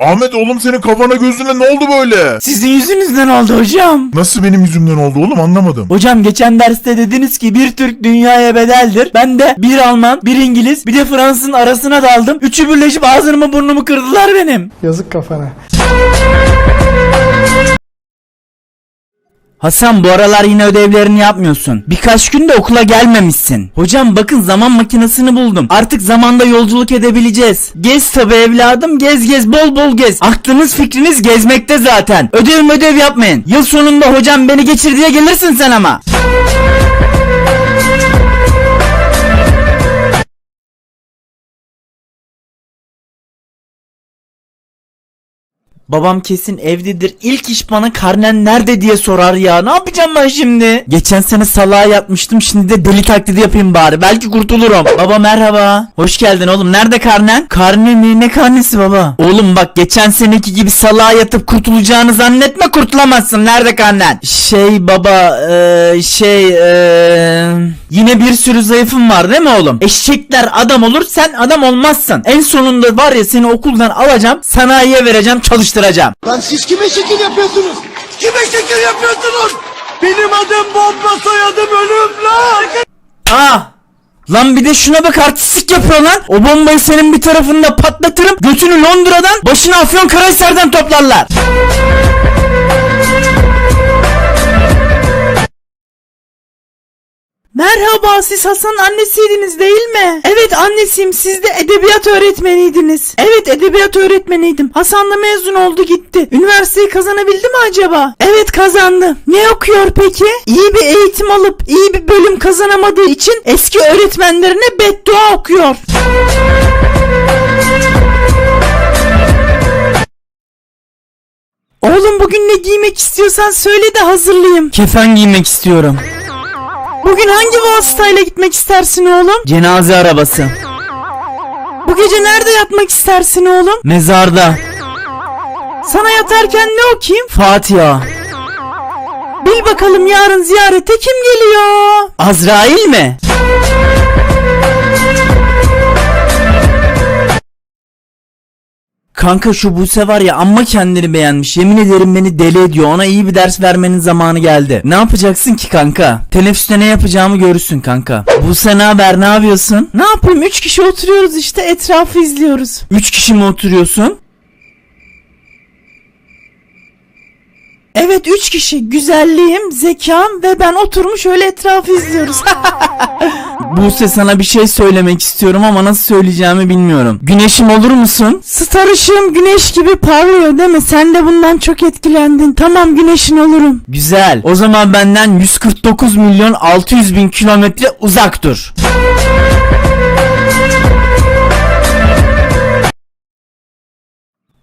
Ahmet oğlum senin kafana gözüne ne oldu böyle? Sizin yüzünüzden oldu hocam. Nasıl benim yüzümden oldu oğlum anlamadım. Hocam geçen derste dediniz ki bir Türk dünyaya bedeldir. Ben de bir Alman, bir İngiliz, bir de Fransızın arasına daldım. Üçü birleşip ağzımı burnumu kırdılar benim. Yazık kafana. Hasan bu aralar yine ödevlerini yapmıyorsun. Birkaç gün de okula gelmemişsin. Hocam bakın zaman makinesini buldum. Artık zamanda yolculuk edebileceğiz. Gez tabi evladım gez gez bol bol gez. Aklınız fikriniz gezmekte zaten. Ödev ödev yapmayın. Yıl sonunda hocam beni geçir diye gelirsin sen ama. Babam kesin evdedir. İlk iş bana karnen nerede diye sorar ya. Ne yapacağım ben şimdi? Geçen sene salağa yatmıştım. Şimdi de deli taklidi yapayım bari. Belki kurtulurum. Baba merhaba. Hoş geldin oğlum. Nerede karnen? Karne mi? Ne karnesi baba? Oğlum bak geçen seneki gibi salağa yatıp kurtulacağını zannetme kurtulamazsın. Nerede karnen? Şey baba eee, şey eee, yine bir sürü zayıfım var değil mi oğlum? Eşekler adam olur sen adam olmazsın. En sonunda var ya seni okuldan alacağım sanayiye vereceğim çalıştıracağım. Lan siz kime şekil yapıyorsunuz? Kime şekil yapıyorsunuz? Benim adım bomba soyadım ölüm lan. Ah! Lan bir de şuna bak artistlik yapıyor lan. O bombayı senin bir tarafında patlatırım. Götünü Londra'dan, başını Afyonkarahisar'dan toplarlar. Merhaba siz Hasan'ın annesiydiniz değil mi? Evet annesiyim siz de edebiyat öğretmeniydiniz. Evet edebiyat öğretmeniydim. Hasan da mezun oldu gitti. Üniversiteyi kazanabildi mi acaba? Evet kazandı. Ne okuyor peki? İyi bir eğitim alıp iyi bir bölüm kazanamadığı için eski öğretmenlerine beddua okuyor. Oğlum bugün ne giymek istiyorsan söyle de hazırlayayım. Kefen giymek istiyorum. Bugün hangi vasıtayla gitmek istersin oğlum? Cenaze arabası. Bu gece nerede yatmak istersin oğlum? Mezarda. Sana yatarken ne okuyayım? Fatiha. Bil bakalım yarın ziyarete kim geliyor? Azrail mi? Kanka şu Buse var ya amma kendini beğenmiş. Yemin ederim beni deli ediyor. Ona iyi bir ders vermenin zamanı geldi. Ne yapacaksın ki kanka? Teneffüste ne yapacağımı görürsün kanka. Buse ne haber? Ne yapıyorsun? Ne yapayım? Üç kişi oturuyoruz işte etrafı izliyoruz. Üç kişi mi oturuyorsun? Evet üç kişi. Güzelliğim, zekam ve ben oturmuş öyle etrafı izliyoruz. Buse sana bir şey söylemek istiyorum ama nasıl söyleyeceğimi bilmiyorum. Güneşim olur musun? Star ışığım güneş gibi parlıyor değil mi? Sen de bundan çok etkilendin. Tamam güneşin olurum. Güzel. O zaman benden 149 milyon 600 bin kilometre uzak dur.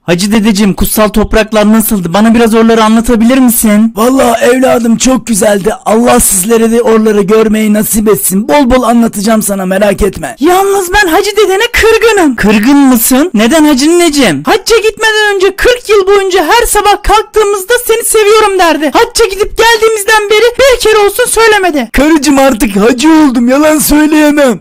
Hacı dedeciğim kutsal topraklar nasıldı? Bana biraz oraları anlatabilir misin? Vallahi evladım çok güzeldi. Allah sizlere de oraları görmeyi nasip etsin. Bol bol anlatacağım sana merak etme. Yalnız ben hacı dedene kırgınım. Kırgın mısın? Neden hacı nineciğim? Hacca gitmeden önce 40 yıl boyunca her sabah kalktığımızda seni seviyorum derdi. Hacca gidip geldiğimizden beri bir kere olsun söylemedi. Karıcığım artık hacı oldum yalan söyleyemem.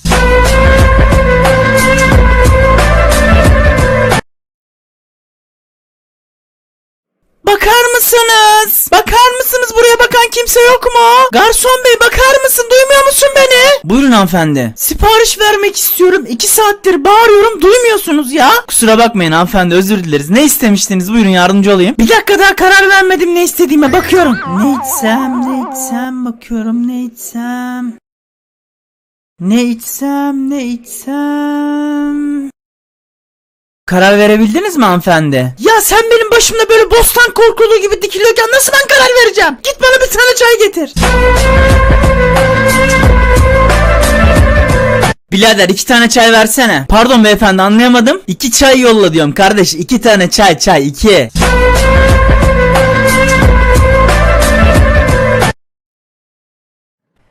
Mısınız? Bakar mısınız? Buraya bakan kimse yok mu? Garson bey bakar mısın? Duymuyor musun beni? Buyurun hanımefendi. Sipariş vermek istiyorum. İki saattir bağırıyorum. Duymuyorsunuz ya. Kusura bakmayın hanımefendi özür dileriz. Ne istemiştiniz? Buyurun yardımcı olayım. Bir dakika daha karar vermedim ne istediğime. Bakıyorum. Ne içsem ne içsem bakıyorum ne içsem. Ne içsem ne içsem. Karar verebildiniz mi hanımefendi? Ya sen benim başımda böyle bostan korkuluğu gibi dikiliyorken nasıl ben karar vereceğim? Git bana bir tane çay getir. Birader iki tane çay versene. Pardon beyefendi anlayamadım. İki çay yolla diyorum kardeş. iki tane çay çay iki.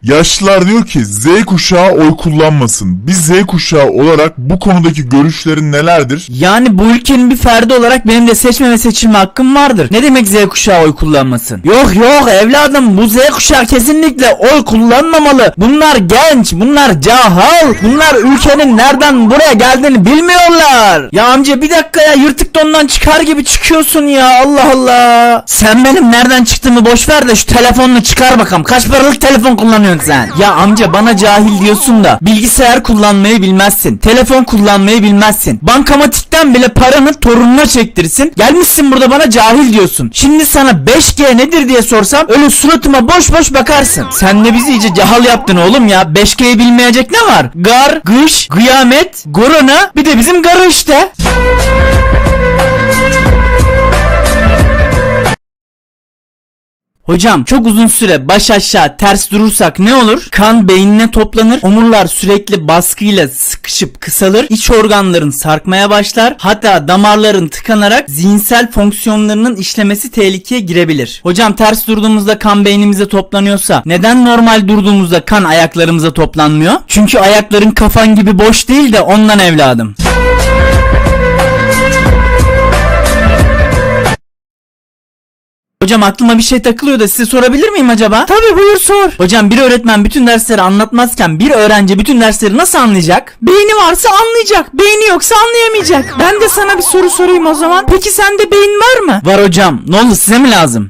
Yaşlılar diyor ki Z kuşağı oy kullanmasın. Biz Z kuşağı olarak bu konudaki görüşlerin nelerdir? Yani bu ülkenin bir ferdi olarak benim de seçme ve seçilme hakkım vardır. Ne demek Z kuşağı oy kullanmasın? Yok yok evladım bu Z kuşağı kesinlikle oy kullanmamalı. Bunlar genç, bunlar cahil, bunlar ülkenin nereden buraya geldiğini bilmiyorlar. Ya amca bir dakika ya yırtık dondan çıkar gibi çıkıyorsun ya Allah Allah. Sen benim nereden çıktığımı boş ver de şu telefonunu çıkar bakalım. Kaç paralık telefon kullanıyorsun sen? Ya amca bana cahil diyorsun da bilgisayar kullanmayı bilmezsin. Telefon kullanmayı bilmezsin. Bankamatikten bile paranı torununa çektirsin. Gelmişsin burada bana cahil diyorsun. Şimdi sana 5G nedir diye sorsam öyle suratıma boş boş bakarsın. Sen de bizi iyice cahil yaptın oğlum ya. 5G'yi bilmeyecek ne var? Gar, gış, kıyamet, korona bir de bizim garı işte. Hocam çok uzun süre baş aşağı ters durursak ne olur? Kan beynine toplanır, omurlar sürekli baskıyla sıkışıp kısalır, iç organların sarkmaya başlar, hatta damarların tıkanarak zihinsel fonksiyonlarının işlemesi tehlikeye girebilir. Hocam ters durduğumuzda kan beynimize toplanıyorsa neden normal durduğumuzda kan ayaklarımıza toplanmıyor? Çünkü ayakların kafan gibi boş değil de ondan evladım. Hocam aklıma bir şey takılıyor da size sorabilir miyim acaba? Tabii buyur sor. Hocam bir öğretmen bütün dersleri anlatmazken bir öğrenci bütün dersleri nasıl anlayacak? Beyni varsa anlayacak. Beyni yoksa anlayamayacak. Ben de sana bir soru sorayım o zaman. Peki sende beyin var mı? Var hocam. Ne oldu size mi lazım?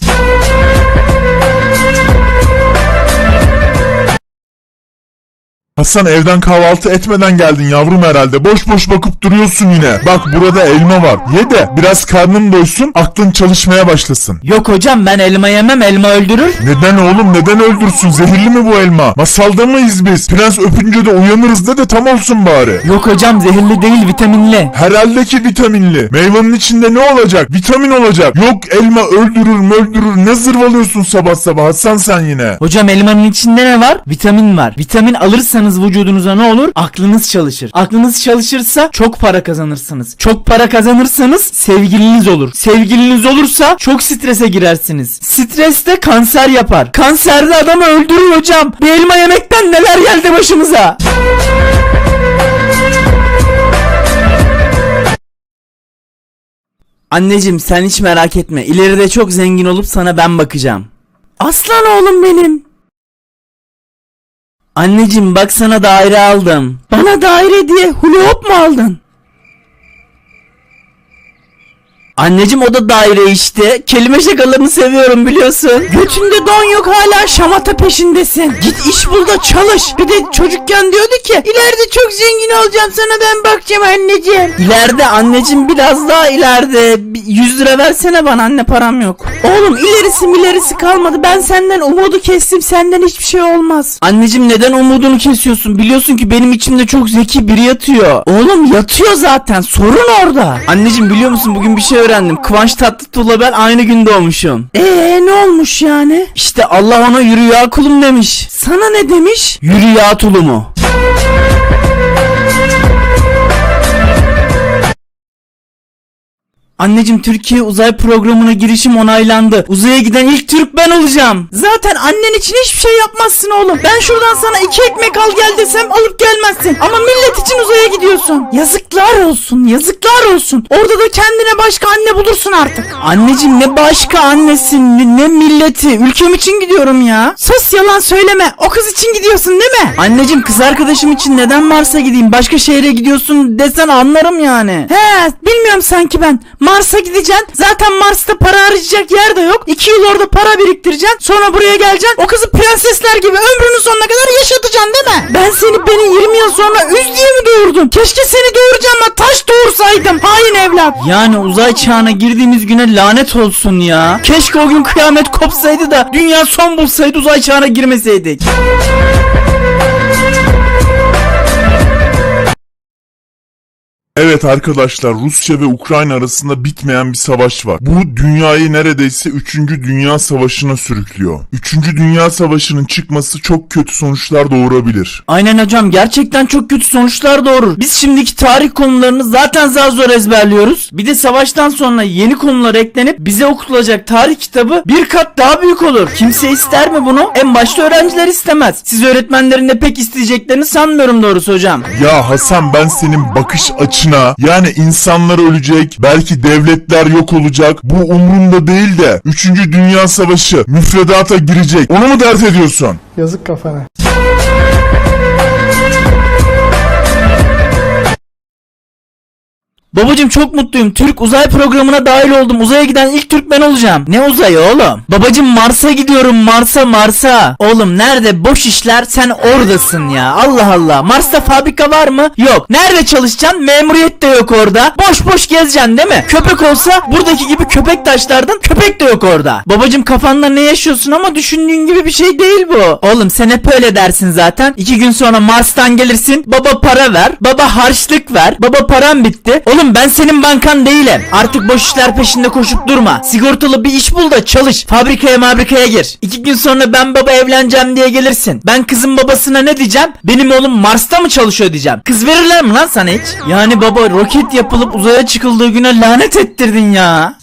Hasan evden kahvaltı etmeden geldin yavrum herhalde. Boş boş bakıp duruyorsun yine. Bak burada elma var. Ye de biraz karnın doysun aklın çalışmaya başlasın. Yok hocam ben elma yemem elma öldürür. Neden oğlum neden öldürsün? Zehirli mi bu elma? Masalda mıyız biz? Prens öpünce de uyanırız de de tam olsun bari. Yok hocam zehirli değil vitaminli. Herhalde ki vitaminli. Meyvenin içinde ne olacak? Vitamin olacak. Yok elma öldürür öldürür. Ne zırvalıyorsun sabah sabah Hasan sen yine? Hocam elmanın içinde ne var? Vitamin var. Vitamin alırsanız vücudunuza ne olur? Aklınız çalışır. Aklınız çalışırsa çok para kazanırsınız. Çok para kazanırsanız sevgiliniz olur. Sevgiliniz olursa çok strese girersiniz. Stres de kanser yapar. Kanser de adamı öldürür hocam. Bir elma yemekten neler geldi başımıza. Anneciğim sen hiç merak etme. İleride çok zengin olup sana ben bakacağım. Aslan oğlum benim. Anneciğim bak sana daire aldım. Bana daire diye hula hop mu aldın? Anneciğim o da daire işte. Kelime şakalarını seviyorum biliyorsun. Götünde don yok hala şamata peşindesin. Git iş bul da çalış. Bir de çocukken diyordu ki ileride çok zengin olacağım sana ben bakacağım anneciğim. İleride anneciğim biraz daha ileride. Bir 100 lira versene bana anne param yok. Oğlum ilerisi ilerisi kalmadı. Ben senden umudu kestim. Senden hiçbir şey olmaz. Anneciğim neden umudunu kesiyorsun? Biliyorsun ki benim içimde çok zeki biri yatıyor. Oğlum yatıyor zaten. Sorun orada. Anneciğim biliyor musun bugün bir şey öğrendim. Kıvanç Tatlıtuğ'la ben aynı gün doğmuşum. Eee ne olmuş yani? İşte Allah ona yürü ya kulum demiş. Sana ne demiş? Yürü ya tulumu. Anneciğim Türkiye uzay programına girişim onaylandı. Uzaya giden ilk Türk ben olacağım. Zaten annen için hiçbir şey yapmazsın oğlum. Ben şuradan sana iki ekmek al gel desem alıp gelmezsin. Ama millet için uzaya gidiyorsun. Yazıklar olsun, yazıklar olsun. Orada da kendine başka anne bulursun artık. Anneciğim ne başka annesin, ne, milleti. Ülkem için gidiyorum ya. Sus yalan söyleme. O kız için gidiyorsun değil mi? Anneciğim kız arkadaşım için neden Mars'a gideyim? Başka şehre gidiyorsun desen anlarım yani. He, bilmiyorum sanki ben. Mars'a gideceksin. Zaten Mars'ta para harcayacak yer de yok. İki yıl orada para biriktireceksin. Sonra buraya geleceksin. O kızı prensesler gibi ömrünün sonuna kadar yaşatacaksın değil mi? Ben seni beni 20 yıl sonra üz diye mi doğurdum? Keşke seni doğuracağıma taş doğursaydım. Hain evlat. Yani uzay çağına girdiğimiz güne lanet olsun ya. Keşke o gün kıyamet kopsaydı da dünya son bulsaydı uzay çağına girmeseydik. Evet arkadaşlar Rusya ve Ukrayna arasında bitmeyen bir savaş var. Bu dünyayı neredeyse 3. Dünya Savaşı'na sürüklüyor. 3. Dünya Savaşı'nın çıkması çok kötü sonuçlar doğurabilir. Aynen hocam gerçekten çok kötü sonuçlar doğurur. Biz şimdiki tarih konularını zaten zar zor ezberliyoruz. Bir de savaştan sonra yeni konular eklenip bize okutulacak tarih kitabı bir kat daha büyük olur. Kimse ister mi bunu? En başta öğrenciler istemez. Siz öğretmenlerin de pek isteyeceklerini sanmıyorum doğrusu hocam. Ya Hasan ben senin bakış açına yani insanlar ölecek belki devletler yok olacak bu umrunda değil de 3. Dünya Savaşı müfredata girecek onu mu dert ediyorsun? Yazık kafana. Babacım çok mutluyum. Türk uzay programına dahil oldum. Uzaya giden ilk Türk ben olacağım. Ne uzayı oğlum? Babacım Mars'a gidiyorum. Mars'a Mars'a. Oğlum nerede boş işler sen oradasın ya. Allah Allah. Mars'ta fabrika var mı? Yok. Nerede çalışacaksın? Memuriyet de yok orada. Boş boş gezeceksin değil mi? Köpek olsa buradaki gibi köpek taşlardın. Köpek de yok orada. Babacım kafanda ne yaşıyorsun ama düşündüğün gibi bir şey değil bu. Oğlum sen hep öyle dersin zaten. İki gün sonra Mars'tan gelirsin. Baba para ver. Baba harçlık ver. Baba param bitti. Oğlum ben senin bankan değilim. Artık boş işler peşinde koşup durma. Sigortalı bir iş bul da çalış. Fabrikaya fabrikaya gir. İki gün sonra ben baba evleneceğim diye gelirsin. Ben kızın babasına ne diyeceğim? Benim oğlum Mars'ta mı çalışıyor diyeceğim. Kız verirler mi lan sana hiç? Yani baba roket yapılıp uzaya çıkıldığı güne lanet ettirdin ya.